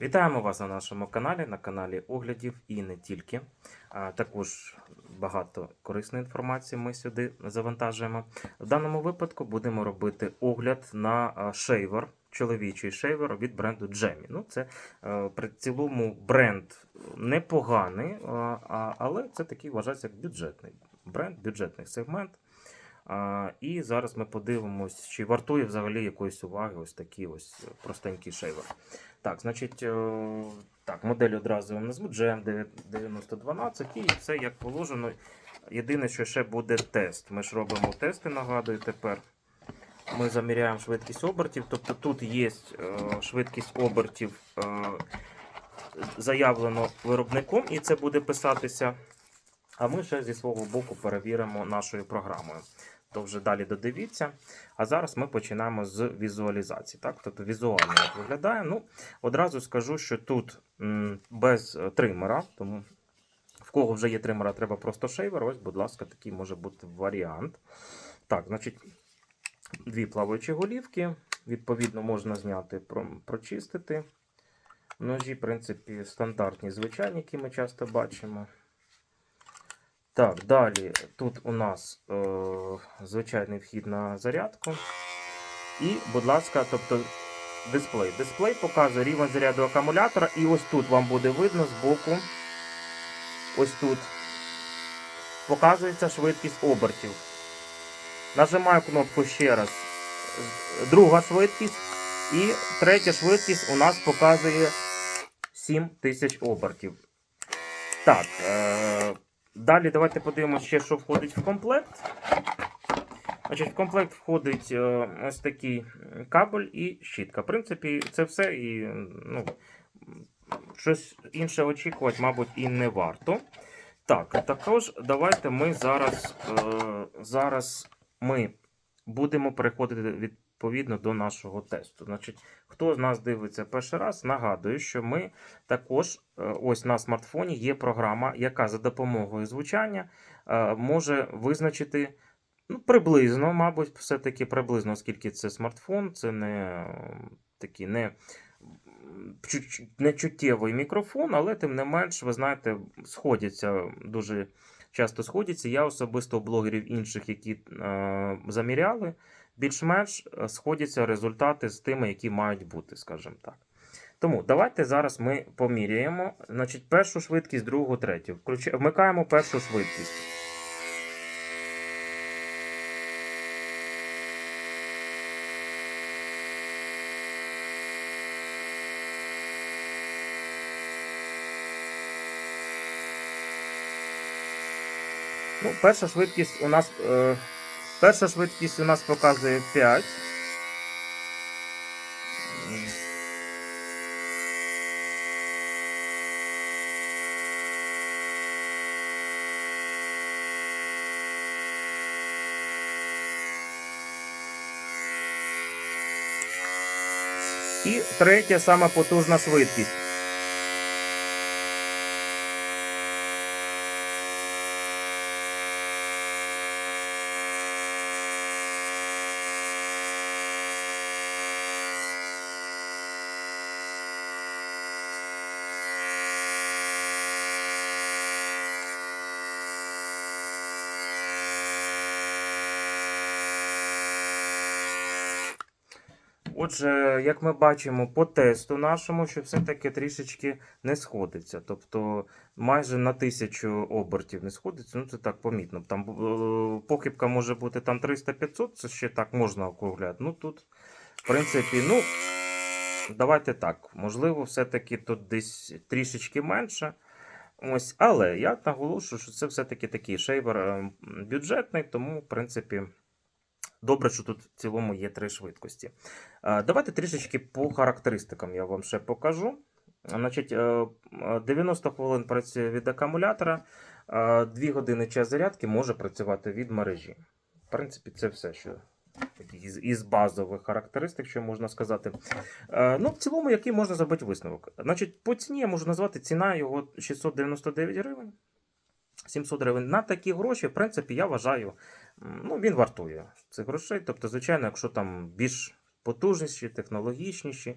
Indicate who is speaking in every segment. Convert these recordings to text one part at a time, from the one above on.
Speaker 1: Вітаємо вас на нашому каналі, на каналі оглядів і не тільки. Також багато корисної інформації ми сюди завантажуємо. В даному випадку будемо робити огляд на шейвер, чоловічий шейвер від бренду Джемі. Ну, це при цілому бренд непоганий, але це такий вважається як бюджетний бренд, бюджетний сегмент. А, і зараз ми подивимось, чи вартує взагалі якоїсь уваги ось такий ось простенький шейвер. Так, значить, е, так, модель одразу вам назву GM 9012 і все як положено. Єдине, що ще буде тест. Ми ж робимо тести, нагадую тепер. Ми заміряємо швидкість обертів. Тобто тут є е, швидкість обертів е, заявлено виробником, і це буде писатися. А ми ще зі свого боку перевіримо нашою програмою. То вже далі додивіться. А зараз ми починаємо з візуалізації. Так? Тобто візуально як виглядає. Ну, одразу скажу, що тут без е, тримера, тому в кого вже є тримера, треба просто шейвер. Ось, будь ласка, такий може бути варіант. Так, значить, дві плаваючі голівки. Відповідно, можна зняти, про- прочистити. Ножі, в принципі, стандартні, звичайні, які ми часто бачимо. Так, далі тут у нас е, звичайний вхід на зарядку. І, будь ласка, тобто дисплей. Дисплей показує рівень заряду акумулятора, і ось тут вам буде видно з боку. Ось тут показується швидкість обертів. Нажимаю кнопку ще раз. Друга швидкість. І третя швидкість у нас показує 7000 обертів. Так. Е- Далі давайте подивимося ще, що входить в комплект. Значить, В комплект входить е, ось такий кабель і щітка. В принципі, це все і ну, щось інше очікувати, мабуть, і не варто. Так, також давайте ми зараз, е, зараз ми будемо переходити відповідно до нашого тесту. Значить, хто з нас дивиться перший раз, нагадую, що ми також е, ось на смартфоні є програма, яка за допомогою звучання е, може визначити ну, приблизно, мабуть, все-таки приблизно, оскільки це смартфон, це не такий не. Не чуттєвий мікрофон, але тим не менш, ви знаєте, сходяться дуже часто сходяться. Я особисто у блогерів інших, які е, заміряли, більш-менш е, сходяться результати з тими, які мають бути, скажімо так. Тому давайте зараз ми поміряємо. Значить, першу швидкість, другу, третю. Вмикаємо першу швидкість. Ну, перша швидкість у нас. Е... Перша швидкість у нас показує 5. І третя сама потужна швидкість. Отже, як ми бачимо по тесту нашому, що все-таки трішечки не сходиться. Тобто майже на тисячу обертів не сходиться. Ну це так помітно. Там е, похибка може бути там 300-500, це ще так можна округляти. Ну тут, в принципі, ну давайте так. Можливо, все-таки тут десь трішечки менше. Ось, але я наголошую, що це все-таки такий шейвер е, бюджетний, тому, в принципі. Добре, що тут в цілому є три швидкості. Е, Давайте трішечки по характеристикам я вам ще покажу. Значить, е, е, 90 хвилин працює від акумулятора, 2 години час зарядки може працювати від мережі. В принципі, це все, що із, із базових характеристик, що можна сказати. Е, Ну, в цілому, який можна зробити висновок. Значить, по ціні я можу назвати ціна його 699 гривень. 700 гривень. На такі гроші, в принципі, я вважаю, ну, він вартує цих грошей. Тобто, звичайно, якщо там більш потужніші, технологічніші,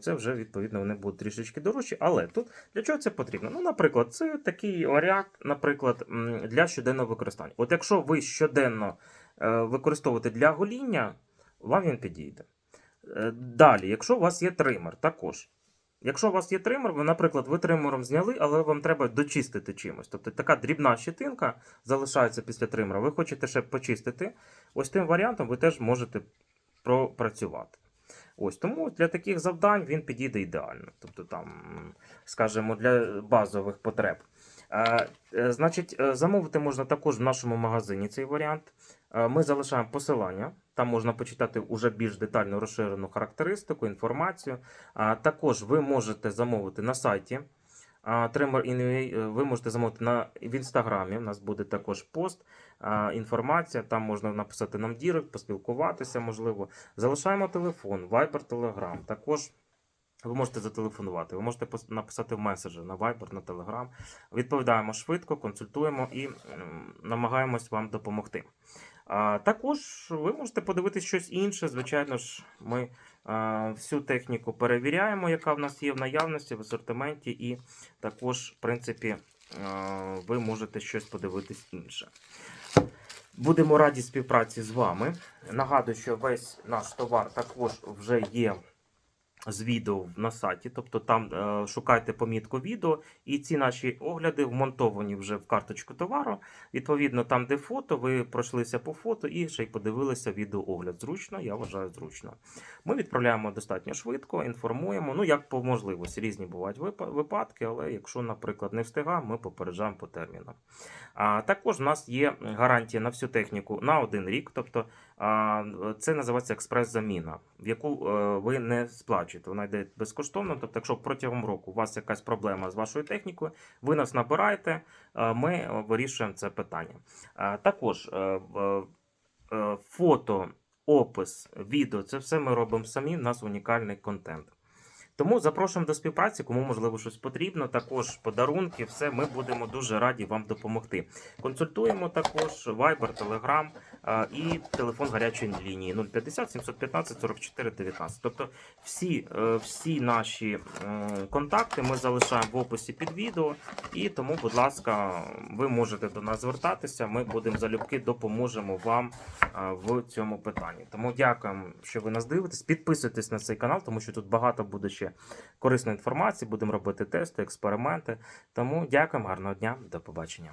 Speaker 1: це вже відповідно вони будуть трішечки дорожчі. Але тут для чого це потрібно? Ну, наприклад, це такий варіант, наприклад, для щоденного використання. От якщо ви щоденно е, використовуєте для гоління, вам він підійде. Е, Далі, якщо у вас є тример, також. Якщо у вас є тример, наприклад, ви тримером зняли, але вам треба дочистити чимось. Тобто така дрібна щетинка залишається після тримера. Ви хочете ще почистити. Ось тим варіантом ви теж можете пропрацювати. Ось тому для таких завдань він підійде ідеально. Тобто, там, скажімо, для базових потреб. Е, е, Значить, е, замовити можна також в нашому магазині цей варіант. Е, Ми залишаємо посилання. Там можна почитати уже більш детальну розширену характеристику, інформацію. Також ви можете замовити на сайті Tremor Inua, е, Ви можете замовити на в інстаграмі. У нас буде також пост, інформація. Там можна написати нам дірект, поспілкуватися, можливо. Залишаємо телефон, Viber, Telegram. Також. Ви можете зателефонувати, ви можете написати в меседжі на Viber, на Telegram. Відповідаємо швидко, консультуємо і намагаємось вам допомогти. Також ви можете подивитись щось інше. Звичайно ж, ми всю техніку перевіряємо, яка в нас є в наявності в асортименті, і також, в принципі, ви можете щось подивитись інше. Будемо раді співпраці з вами. Нагадую, що весь наш товар також вже є з відео на сайті, тобто там е, шукайте помітку відео, і ці наші огляди вмонтовані вже в карточку товару. Відповідно, там, де фото, ви пройшлися по фото і ще й подивилися відеоогляд. Зручно, я вважаю, зручно. Ми відправляємо достатньо швидко, інформуємо. Ну, як по можливості, різні бувають випадки, але якщо, наприклад, не встигаємо, ми попереджаємо по термінам. А, також в нас є гарантія на всю техніку на один рік, тобто це називається експрес-заміна, в яку е, ви не сплачуєте. Вона йде безкоштовно. Тобто, якщо протягом року у вас якась проблема з вашою технікою, ви нас набираєте, е, ми е, вирішуємо це питання. Також фото, опис, відео це все ми робимо самі. У нас унікальний контент. Тому запрошуємо до співпраці, кому можливо щось потрібно. Також подарунки, все ми будемо дуже раді вам допомогти. Консультуємо також Viber, Telegram і телефон гарячої лінії 050 715 44 19. Тобто всі, е, всі наші е, контакти ми залишаємо в описі під відео. І тому, будь ласка, ви можете до нас звертатися. Ми будемо залюбки допоможемо вам в цьому питанні. Тому дякуємо, що ви нас дивитесь. Підписуйтесь на цей канал, тому що тут багато буде ще корисної інформації. Будемо робити тести, експерименти. Тому дякуємо, гарного дня, до побачення.